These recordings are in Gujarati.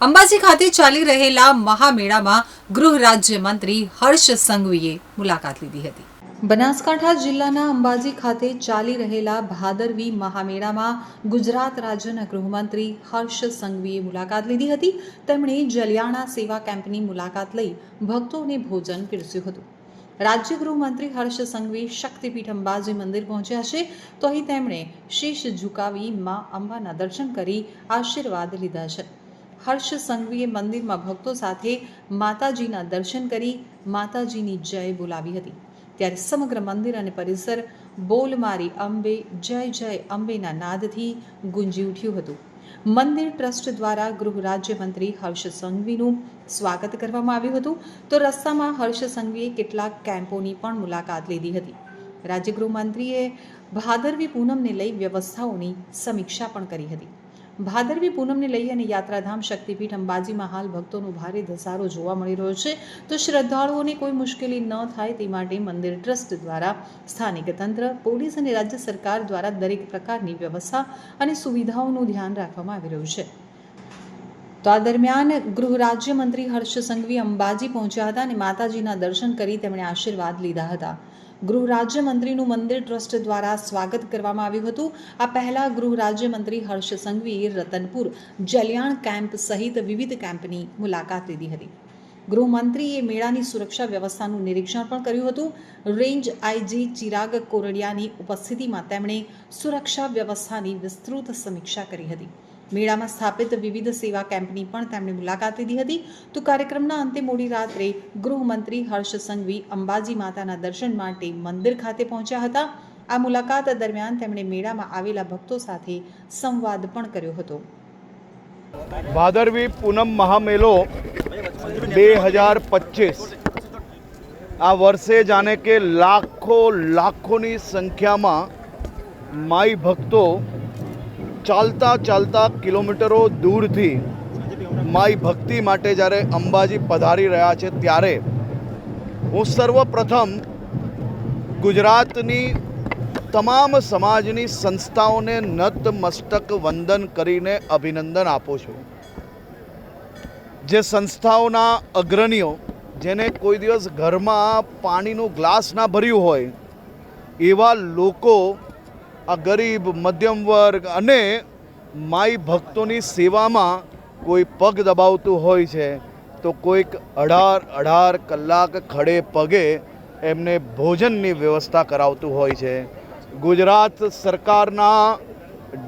અંબાજી ખાતે ચાલી રહેલા મહામેળામાં ગૃહ રાજ્ય મંત્રી હર્ષ સંઘવીએ મુલાકાત લીધી હતી. બનાસકાંઠા જિલ્લાના અંબાજી ખાતે ચાલી રહેલા ભાદરવી મહામેળામાં ગુજરાત રાજ્યના ગૃહમંત્રી હર્ષ સંઘવીએ મુલાકાત લીધી હતી. તેમણે જલિયાણા સેવા કેમ્પની મુલાકાત લઈ ભક્તોને ભોજન પીરસ્યું હતું. રાજ્ય ગૃહમંત્રી હર્ષ સંઘવી શક્તિપીઠ અંબાજી મંદિર પહોંચ્યા છે. તો અહીં તેમણે શીશ ઝુકાવી મા અંબાના દર્શન કરી આશીર્વાદ લીધા છે. હર્ષ સંઘવીએ મંદિરમાં ભક્તો સાથે માતાજીના દર્શન કરી માતાજીની જય બોલાવી હતી. ત્યારે સમગ્ર મંદિર અને પરિસર બોલ મારી અંબે, જય જય અંબેના નાદથી ગુંજી ઉઠ્યું હતું. મંદિર ટ્રસ્ટ દ્વારા ગૃહ રાજ્યમંત્રી હર્ષ સંઘવીનું સ્વાગત કરવામાં આવ્યું હતું. તો રસ્તામાં હર્ષ સંઘવીએ કેટલાક કેમ્પોની પણ મુલાકાત લીધી હતી. રાજ્ય ગૃહમંત્રીએ ભાદરવી પૂનમને લઈ વ્યવસ્થાઓની સમીક્ષા પણ કરી હતી. ભાદરવી પૂનમને લઈ અને યાત્રાધામ શક્તિપીઠ અંબાજીમાં હાલ ભક્તોનો ભારે ધસારો જોવા મળી રહ્યો છે. તો શ્રદ્ધાળુઓને કોઈ મુશ્કેલી ન થાય તે માટે મંદિર ટ્રસ્ટ દ્વારા સ્થાનિક તંત્ર, પોલીસ અને રાજ્ય સરકાર દ્વારા દરેક પ્રકારની વ્યવસ્થા અને સુવિધાઓનું ધ્યાન રાખવામાં આવી રહ્યું છે. તો આ દરમિયાન ગૃહ રાજ્યમંત્રી હર્ષ સંઘવી અંબાજી પહોંચ્યા હતા અને માતાજીના દર્શન કરી તેમણે આશીર્વાદ લીધા હતા. ગૃહ રાજ્યમંત્રીનું મંદિર ટ્રસ્ટ દ્વારા સ્વાગત કરવામાં આવ્યું હતું. આ પહેલાં ગૃહ રાજ્યમંત્રી હર્ષ સંઘવીએ રતનપુર જલિયાણ કેમ્પ સહિત વિવિધ કેમ્પની મુલાકાત લીધી હતી. ગૃહમંત્રીએ મેળાની સુરક્ષા વ્યવસ્થાનું નિરીક્ષણ પણ કર્યું હતું. રેન્જ આઈજી ચિરાગ કોરડિયાની ઉપસ્થિતિમાં તેમણે સુરક્ષા વ્યવસ્થાની વિસ્તૃત સમીક્ષા કરી હતી. મેળામાં સ્થાપિત વિવિધ સેવા કેમ્પની પણ તેમણે મુલાકાત લીધી હતી. તો કાર્યક્રમના અંતે મોડી રાત્રે ગૃહમંત્રી હર્ષ સંઘવી અંબાજી માતાના દર્શન માટે મંદિર ખાતે પહોંચ્યા હતા. આ મુલાકાત દરમિયાન તેમણે મેળામાં આવેલા ભક્તો સાથે સંવાદ પણ કર્યો હતો. ભાદરવી પૂનમ મહામેલો બે હજાર પચીસ. આ વર્ષે જાણે કે લાખો લાખોની સંખ્યામાં માઈ ભક્તો ચાલતા ચાલતા કિલોમીટરો દૂરથી માઈ ભક્તિ માટે જ્યારે અંબાજી પધારી રહ્યા છે ત્યારે હું સર્વપ્રથમ ગુજરાતની તમામ સમાજની સંસ્થાઓને નતમસ્તક વંદન કરીને અભિનંદન આપું છું. જે સંસ્થાઓના અગ્રણીઓ જેને કોઈ દિવસ ઘરમાં પાણીનું ગ્લાસ ના ભર્યું હોય, એવા લોકો આ ગરીબ, મધ્યમ વર્ગ અને માઈ ભક્તોની સેવામાં કોઈ પગ દબાવતું હોય છે, તો કોઈક અઢાર અઢાર કલાક ખડે પગે એમને ભોજનની વ્યવસ્થા કરાવતું હોય છે. ગુજરાત સરકારના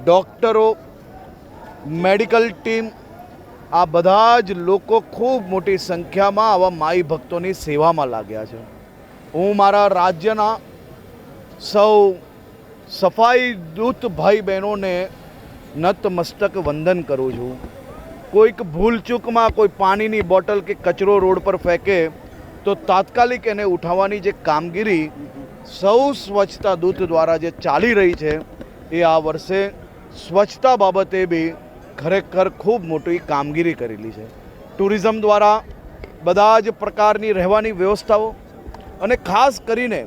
ડૉક્ટરો, મેડિકલ ટીમ, આ બધા જ લોકો ખૂબ મોટી સંખ્યામાં આવા માઈ ભક્તોની સેવામાં લાગ્યા છે. હું મારા રાજ્યના સૌ સફાઈ દૂત ભાઈ બહેનોને નતમસ્તક વંદન કરું છું. કોઈક ભૂલચૂકમાં કોઈ પાણીની બોટલ કે કચરો રોડ પર ફેંકે, તો તાત્કાલિક એને ઉઠાવવાની જે કામગીરી સૌ સ્વચ્છતા દૂત દ્વારા જે ચાલી રહી છે, એ આ વર્ષે સ્વચ્છતા બાબતે બી ખરેખર ખૂબ મોટી કામગીરી કરેલી છે. ટુરિઝમ દ્વારા બધા જ પ્રકારની રહેવાની વ્યવસ્થાઓ અને ખાસ કરીને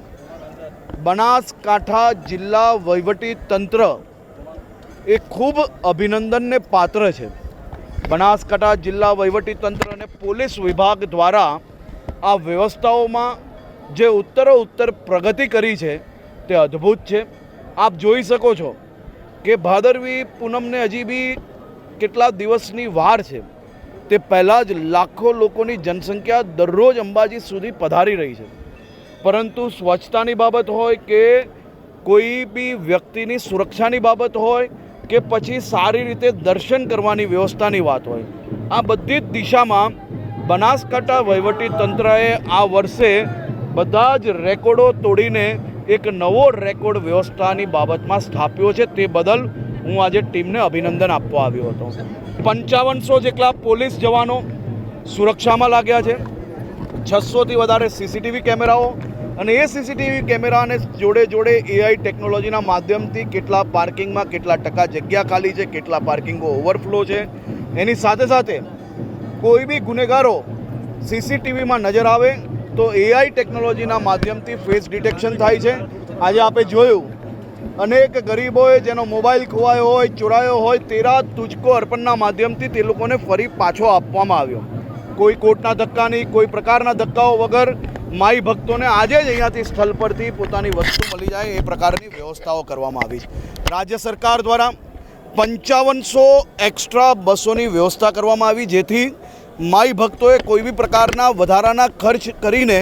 બનાસકાંઠા જિલ્લા વહીવટી તંત્ર એ ખૂબ અભિનંદનને પાત્ર છે. બનાસકાંઠા જિલ્લા વહીવટી તંત્ર અને પોલીસ વિભાગ દ્વારા આ વ્યવસ્થાઓમાં જે ઉત્તરો ઉત્તર પ્રગતિ કરી છે તે અદ્ભુત છે. આપ જોઈ શકો છો કે ભાદરવી પૂનમને હજી બી કેટલા દિવસની વાર છે. તે પહેલાં જ લાખો લોકોની જનસંખ્યા દરરોજ અંબાજી સુધી પધારી રહી છે. પરંતુ સ્વચ્છતાની બાબત હોય કે કોઈ બી વ્યક્તિની સુરક્ષાની બાબત હોય કે પછી સારી રીતે દર્શન કરવાની વ્યવસ્થાની વાત હોય, આ બધી જ દિશામાં બનાસકાંઠા વહીવટી તંત્રએ આ વર્ષે બધા જ રેકોર્ડો તોડીને એક નવો રેકોર્ડ વ્યવસ્થાની બાબતમાં સ્થાપ્યો છે. તે બદલ હું આજે ટીમને અભિનંદન આપવા આવ્યો હતો. પંચાવનસો જેટલા પોલીસ જવાનો સુરક્ષામાં લાગ્યા છે. છસોથી વધારે સીસીટીવી કેમેરાઓ અને એ સીસીટીવી કેમેરાને જોડે જોડે એઆઈ ટેકનોલોજીના માધ્યમથી કેટલા પાર્કિંગમાં કેટલા ટકા જગ્યા ખાલી છે, કેટલા પાર્કિંગો ઓવરફ્લો છે. એની સાથે સાથે કોઈ બી ગુનેગારો સીસીટીવીમાં નજર આવે તો એઆઈ ટેકનોલોજીના માધ્યમથી ફેસ ડિટેક્શન થાય છે. આજે આપણે જોયું, અનેક ગરીબોએ જેનો મોબાઈલ ખોવાયો હોય, ચોરાયો હોય, તેરા તુજકો અર્પણના માધ્યમથી તે લોકોને ફરી પાછો આપવામાં આવ્યો. કોઈ કોર્ટના ધક્કા નહીં કોઈ પ્રકારના ધક્કાઓ વગર માઈ ભક્તોને આજે જ અહીંયાથી સ્થળ પરથી પોતાની વસ્તુ મળી જાય એ પ્રકારની વ્યવસ્થાઓ કરવામાં આવી. છે રાજ્ય સરકાર દ્વારા પંચાવનસો એક્સ્ટ્રા બસોની વ્યવસ્થા કરવામાં આવી, જેથી માઈ ભક્તોએ કોઈ બી પ્રકારના વધારાના ખર્ચ કરીને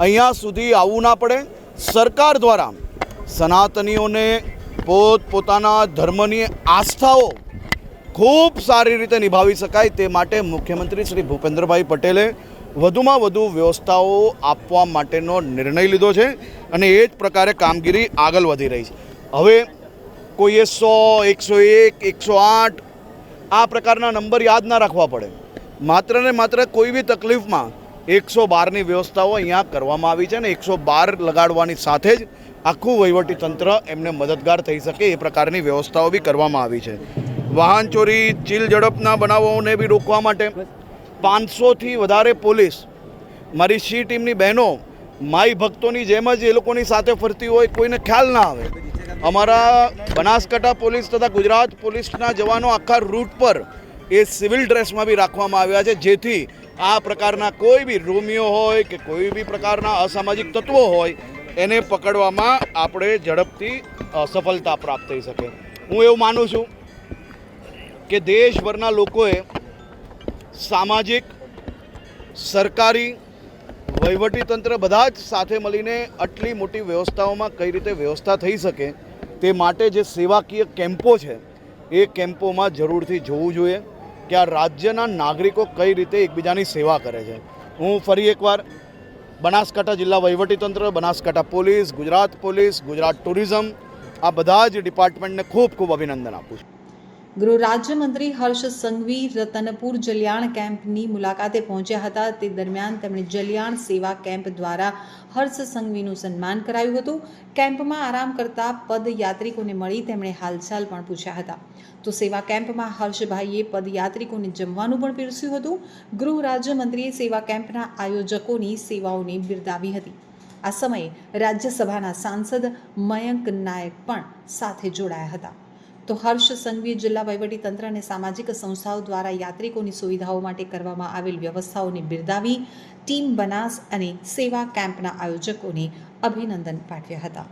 અહીંયા સુધી આવવું ના પડે. સરકાર દ્વારા સનાતનીઓને પોત પોતાના ધર્મની આસ્થાઓ ખૂબ સારી રીતે નિભાવી શકાય તે માટે મુખ્યમંત્રી શ્રી ભૂપેન્દ્રભાઈ પટેલે વધુમાં વધુ વ્યવસ્થાઓ આપવા માટેનો નિર્ણય લીધો છે અને એ જ પ્રકારે કામગીરી આગળ વધી રહી છે. હવે કોઈએ સો, એકસો એક, એકસો આઠ, આ પ્રકારના નંબર યાદ ના રાખવા પડે. માત્ર ને માત્ર કોઈ બી તકલીફમાં એકસો બારની વ્યવસ્થાઓ અહીંયા કરવામાં આવી છે અને એકસો બાર લગાડવાની સાથે જ આખું વહીવટી તંત્ર એમને મદદગાર થઈ શકે એ પ્રકારની વ્યવસ્થાઓ બી કરવામાં આવી છે. વાહન ચોરી, ચીલ ઝડપના બનાવોને બી રોકવા માટે પાંચસોથી વધારે પોલીસ મારી સી ટીમની બહેનો, માઈ ભક્તોની જેમ જ એ લોકોની સાથે ફરતી હોય, કોઈને ખ્યાલ ના આવે. અમારા બનાસકાંઠા પોલીસ તથા ગુજરાત પોલીસના જવાનો આખા રૂટ પર એ સિવિલ ડ્રેસમાં બી રાખવામાં આવ્યા છે, જેથી આ પ્રકારના કોઈ બી રોમિયો હોય કે કોઈ બી પ્રકારના અસામાજિક તત્વો હોય, એને પકડવામાં આપણે ઝડપથી સફળતા પ્રાપ્ત થઈ શકે. હું એવું માનું છું કે દેશભરના લોકોએ સામાજિક, સરકારી, વહીવટીતંત્ર બધા જ સાથે મળીને આટલી મોટી વ્યવસ્થાઓમાં કઈ રીતે વ્યવસ્થા થઈ શકે તે માટે જે સેવાકીય કેમ્પો છે, એ કેમ્પોમાં જરૂરથી જોવું જોઈએ કે આ રાજ્યના નાગરિકો કઈ રીતે એકબીજાની સેવા કરે છે. હું ફરી એકવાર બનાસકાંઠા જિલ્લા વહીવટીતંત્ર, Banaskantha police, Gujarat police, Gujarat tourism આ બધા જ ડિપાર્ટમેન્ટને ખૂબ ખૂબ અભિનંદન આપું છું. ગૃહ રાજ્યમંત્રી હર્ષ સંઘવી રતનપુર જલિયાણ કેમ્પની મુલાકાતે પહોંચ્યા હતા. તે દરમિયાન તેમણે જલિયાણ સેવા કેમ્પ દ્વારા હર્ષ સંઘવીનું સન્માન કરાયું હતું. કેમ્પમાં આરામ કરતા પદયાત્રિકોને મળી તેમણે હાલચાલ પણ પૂછ્યા હતા. તો સેવા કેમ્પમાં હર્ષભાઈએ પદયાત્રિકોને જમવાનું પણ પીરસ્યું હતું. ગૃહ રાજ્યમંત્રીએ સેવા કેમ્પના આયોજકોની સેવાઓને બિરદાવી હતી. આ સમયે રાજ્યસભાના સાંસદ મયંક નાયક પણ સાથે જોડાયા હતા. તો હર્ષ સંઘવી જિલ્લા વહીવટીતંત્ર અને સામાજિક સંસ્થાઓ દ્વારા યાત્રિકોની સુવિધાઓ માટે કરવામાં આવેલ વ્યવસ્થાઓને બિરદાવી ટીમ બનાસ અને સેવા કેમ્પના આયોજકોને અભિનંદન પાઠવ્યા હતા.